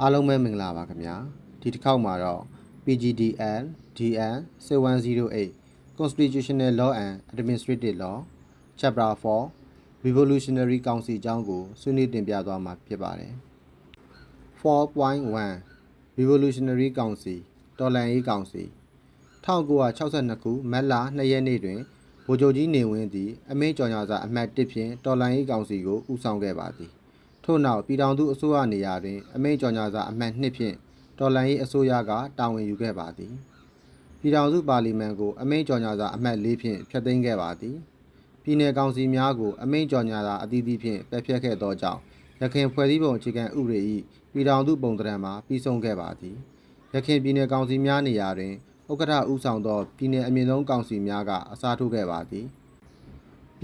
အားလုံးပဲမင်္ဂလာပါခင်ဗျာဒီတစ်ခေါက်မှာတော့ PGDL DN 6108 Constitutional Law and Administrative Law Chapter 4 Revolutionary Council အကြောင်းကိုဆွေးနွေးတင်ပြသွားမှာဖြစ်ပါတယ်4.1 Revolutionary Council တော်လှန်ရေးကောင်စီ1962ခုမတ်လ2ရက်နေ့တွင်ဗိုလ်ချုပ်ကြီးနေဝင်းသည်အမိန့်ကြော်ညာစာအမှတ်1ဖြင့်တော်လှန်ရေးကောင်စီကိုဦးဆောင်ခဲ့ပါသည် ထို့နောက်ပြည်ထောင်စုအစိုးရနေရာတွင်အမိန့်ကြော်ညာစာအမှတ်2ဖြင့်တော်လှန်ရေးအစိုးရကတာဝန်ယူခဲ့ပါသည်ပြည်ထောင်စုပါလီမန်ကိုအမိန့်ကြော်ညာစာအမှတ်4ဖြင့်ဖျက်သိမ်းခဲ့ပါသည်ပြည်내ကောင်စီများကိုအမိန့်ကြော်ညာစာအသီးသီးဖြင့်ပယ်ဖျက်ခဲ့သောကြောင့်ရခိုင်ဖွဲ့စည်းပုံအခြေခံဥပဒေ၏ပြည်ထောင်စုပုံသဏ္ဍာန်မှာပြီးဆုံးခဲ့ပါသည်ရခိုင်ပြည်내ကောင်စီများနေရာတွင်ဥက္ကဋ္ဌဦးဆောင်သောပြည်내အမြင့်ဆုံးကောင်စီများကအစားထိုးခဲ့ပါသည်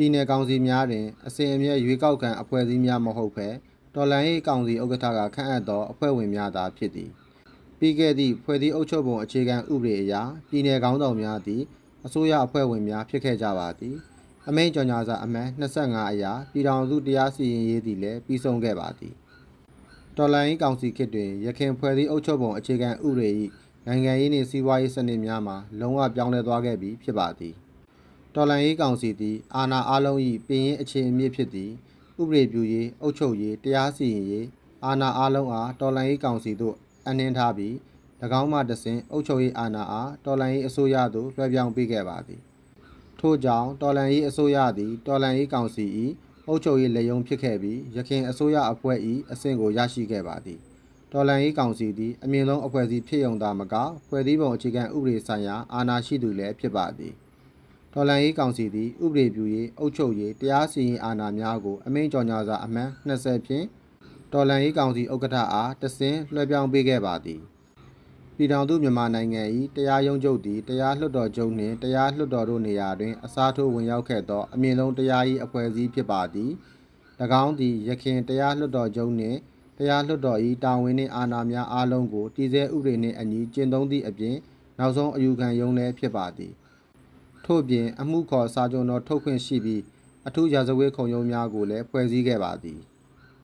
ပြည်내ကောင်စီများတွင်အစဉ်အမြဲရွေးကောက်ခံအဖွဲ့အစည်းများမဟုတ်ဘဲတော်လှန်ရေးကောင်စီဥက္ကဋ္ဌကခန့်အပ်သောအဖွဲ့ဝင်များသာဖြစ်သည်ပြီးခဲ့သည့်ဖွဲ့စည်းအုပ်ချုပ်ပုံအခြေခံဥပဒေအရပြည်내ခေါင်းဆောင်များသည်အစိုးရအဖွဲ့ဝင်များဖြစ်ခဲ့ကြပါသည်အမိန့်ကြော်ညာစာအမှတ်25အရာပြည်ထောင်စုတရားစီရင်ရေးသည်လည်းပြီးဆုံးခဲ့ပါသည်တော်လှန်ရေးကောင်စီခေတ်တွင်ရခိုင်ဖွဲ့စည်းအုပ်ချုပ်ပုံအခြေခံဥပဒေ၏နိုင်ငံရေးနှင့်စီးပွားရေးစနစ်များမှာလုံးဝပြောင်းလဲသွားခဲ့ပြီဖြစ်ပါသည် တော်လှန်ရေးကောင်စီသည်အာဏာအလုံး၏ပြည်ရင်အခြေအမြစ်ဖြစ်သည်ဥပဒေပြုရေးအုပ်ချုပ်ရေးတရားစီရင်ရေးအာဏာအလုံးအားတော်လှန်ရေးကောင်စီသို့အနှင်းထားပြီး၎င်းမှတဆင့်အုပ်ချုပ်ရေးအာဏာအားတော်လှန်ရေးအစိုးရသို့လွှဲပြောင်းပေးခဲ့ပါသည်ထို့ကြောင့်တော်လှန်ရေးအစိုးရသည်တော်လှန်ရေးကောင်စီ၏အုပ်ချုပ်ရေးလက်ယုံဖြစ်ခဲ့ပြီးရခိုင်အစိုးရအဖွဲ့၏အဆင့်ကိုရရှိခဲ့ပါသည်တော်လှန်ရေးကောင်စီသည်အမြင့်ဆုံးအဖွဲ့အစည်းဖြစ်ုံသာမကဖွဲ့စည်းပုံအခြေခံဥပဒေဆိုင်ရာအာဏာရှိသူလည်းဖြစ်ပါသည် တော်လှန်ရေးကောင်စီသည်ဥပဒေပြုရေးအုပ်ချုပ်ရေးတရားစီရင်အာဏာများကိုအမိန့်ကြော်ညာစာအမှန်20ဖြင့်တော်လှန်ရေးကောင်စီဥက္ကဋ္ဌအားတဆင့်လွှဲပြောင်းပေးခဲ့ပါသည်ပြည်ထောင်စုမြန်မာနိုင်ငံ၏တရားရုံးချုပ်သည်တရားလွှတ်တော်ချုပ်နှင့်တရားလွှတ်တော်တို့နေရာတွင်အစားထိုးဝင်ရောက်ခဲ့သောအမြင့်ဆုံးတရားရေးအဖွဲ့အစည်းဖြစ်ပါသည်၎င်းသည်ရခိုင်တရားလွှတ်တော်ချုပ်နှင့်တရားလွှတ်တော်၏တာဝန်နှင့်အာဏာများအားလုံးကိုတည်ဆဲဥပဒေနှင့်အညီကျင့်သုံးသည့်အပြင်နောက်ဆုံးအယူခံရုံးလည်းဖြစ်ပါသည် ထို့ပြင်အမှုခေါ်စာချုပ်တော်ထုတ်ခွင့်ရှိပြီးအထူးရာဇဝတ်ခုံရုံးများကိုလည်းဖွဲ့စည်းခဲ့ပါသည်။